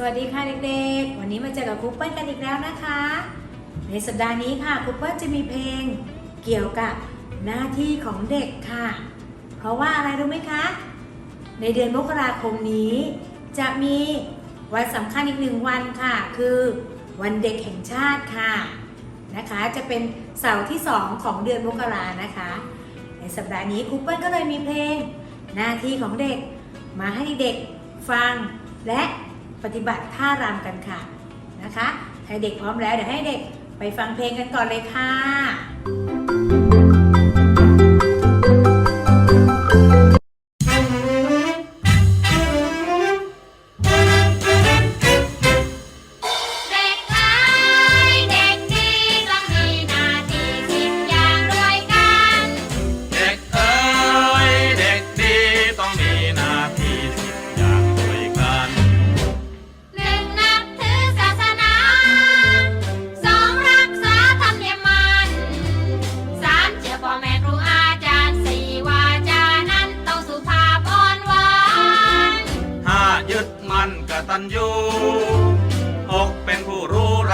สวัสดีค่ะเด็กๆ วันนี้มาเจอกับครูเปิ้ลกันอีกแล้วนะคะ ในสัปดาห์นี้ค่ะครูเปิ้ลจะมีเพลงเกี่ยวกับหน้าที่ของเด็กค่ะ เพราะว่าอะไรรู้ไหมคะ ในเดือนมกราคมนี้ จะมีวันสำคัญอีกหนึ่งวันค่ะ คือวันเด็กแห่งชาติค่ะนะคะ จะเป็นเสาร์ที่2ของเดือนมกรานะคะ ในสัปดาห์นี้ครูเปิ้ลก็เลยมีเพลง หน้าที่ของเด็กมาให้เด็กฟังและ ปฏิบัติท่ารำกันค่ะนะคะให้เด็กพร้อมแล้วเดี๋ยวให้เด็กไปฟังเพลงกันก่อนเลยค่ะ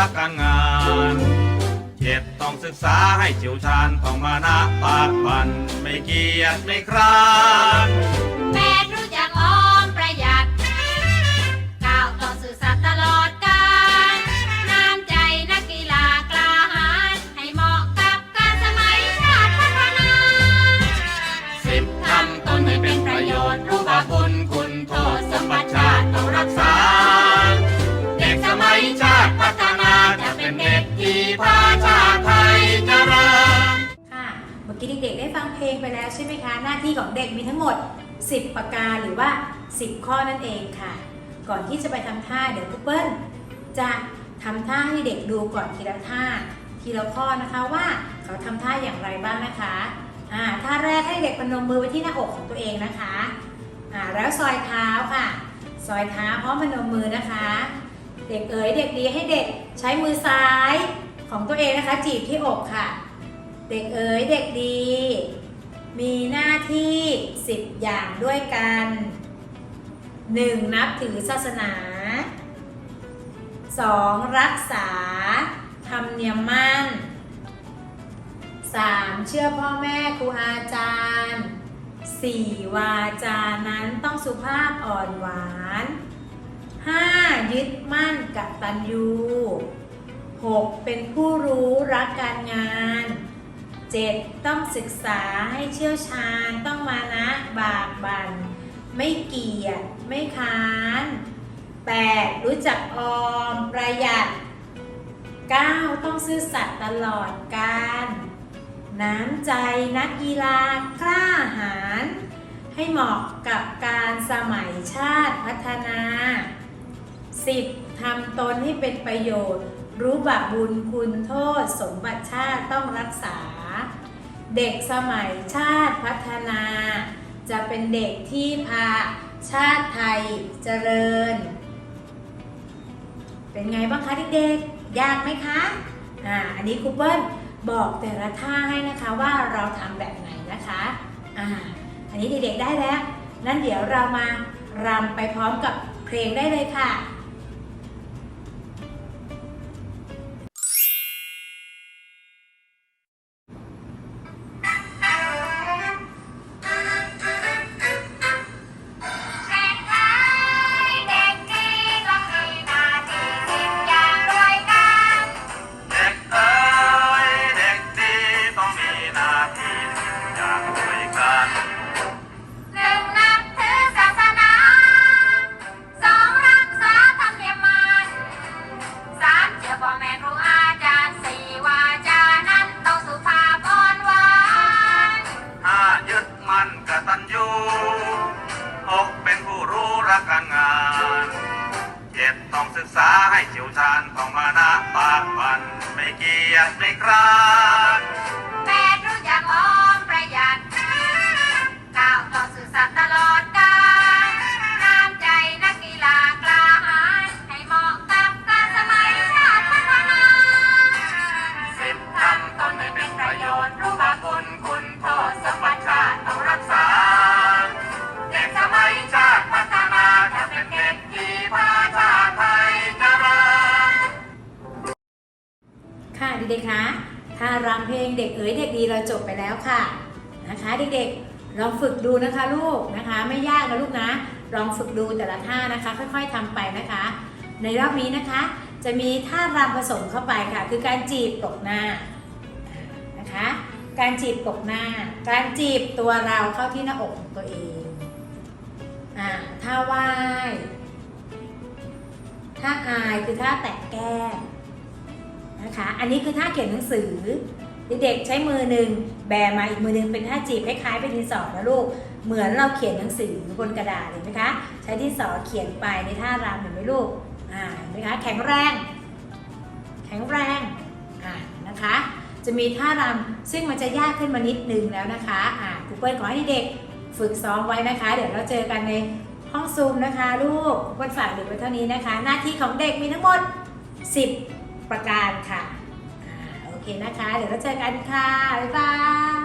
รักการงาน เจ็ดต้องศึกษาให้เฉียวชาญต้องมานะปากบันไม่เกียจไม่คร้าน เมื่อกี้เด็กๆได้ฟังเพลงไปแล้วใช่ไหมคะ หน้าที่ของเด็กมีทั้งหมด 10 ประการหรือว่า 10 ข้อนั่นเองค่ะ ก่อนที่จะไปทำท่าเดี๋ยวครูเปิ้ลจะทำท่าให้เด็กดูก่อนทีละท่า ทีละข้อนะคะว่าเขาทำท่าอย่างไรบ้างนะคะอ่าท่าแรกให้เด็กพนมมือไว้ที่หน้าอกของตัวเองนะคะอ่าแล้วซอยเท้าค่ะ ซอยเท้าพร้อมพนมมือนะคะ เด็กเอ๋ยเด็กดีให้เด็กใช้มือซ้ายของตัวเองนะคะ จีบที่อกค่ะ เด็กเอ๋ยเด็กดี มีหน้าที่ 10 อย่างด้วยกัน 1. นับถือศาสนา 2. รักษาธรรมเนียมมั่น 3. เชื่อพ่อแม่ครูอาจารย์ 4. วาจานั้นต้องสุภาพอ่อนหวาน 5. ยึดมั่นกตัญญู 6. เป็นผู้รู้รักการงาน 7. ต้องศึกษาให้เชี่ยวชาญ ต้องมานะบากบันไม่เกียจไม่ค้าน 8. รู้จักออมประหยัด 9. ต้องซื่อสัตย์ตลอดการ น้ำใจนักกีฬากล้าหาญให้เหมาะกับการสมัยชาติพัฒนา 10. ทำตนให้เป็นประโยชน์ รู้บาปบุญคุณโทษสมบัติชาติต้องรักษา เด็กสมัยชาติพัฒนา จะเป็นเด็กที่พาชาติไทยเจริญ เป็นไงบ้างคะเด็กๆ ยากไหมคะ อ่า อันนี้ครูเปิ้ลบอกแต่ละท่าให้นะคะว่าเราทำแบบไหนนะคะ อ่า อันนี้เด็กๆได้แล้ว นั้นเดี๋ยวเรามารำไปพร้อมกับเพลงได้เลยค่ะ ศึกษาให้เฉียวชาญต้องมานะปากวันไม่เกียจไม่คร้า เด็กๆคะถ้ารำเพลงเด็กเอ๋ยเด็กดีเราจบไปแล้วค่ะนะคะ เด็กๆลองฝึกดูนะคะลูกนะคะ ไม่ยากนะลูกนะ ลองฝึกดูแต่ละท่านะคะ ค่อยๆทำไปนะคะ ในรอบนี้นะคะ จะมีท่ารำผสมเข้าไปค่ะ คือการจีบตกหน้านะคะ การจีบตกหน้า การจีบตัวเราเข้าที่หน้าอกของตัวเองอ่าท่าไหว้ท่าอายคือท่าแตะแก้ม นะคะ อันนี้คือท่าเขียนหนังสือ เด็กๆใช้มือหนึ่งแบมาอีกมือหนึ่งเป็นท่าจีบคล้ายๆเป็นดินสอนะลูก เหมือนเราเขียนหนังสือบนกระดาษเห็นไหมคะ ใช้ดินสอเขียนไปในท่ารำเห็นไหมลูก อ่า เห็นไหมคะ แข็งแรง แข็งแรง อ่า นะคะ จะมีท่ารำซึ่งมันจะยากขึ้นมานิดนึงแล้วนะคะ อ่าครูเปิ้ลขอให้เด็กฝึกซ้อมไว้นะคะ เดี๋ยวเราเจอกันในห้องซูมนะคะ ลูกครูเปิ้ลฝากเด็กไว้เท่านี้นะคะ หน้าที่ของเด็กมีทั้งหมด 10 ประการค่ะ โอเคนะคะ เดี๋ยวเราเจอกันค่ะ บ๊ายบาย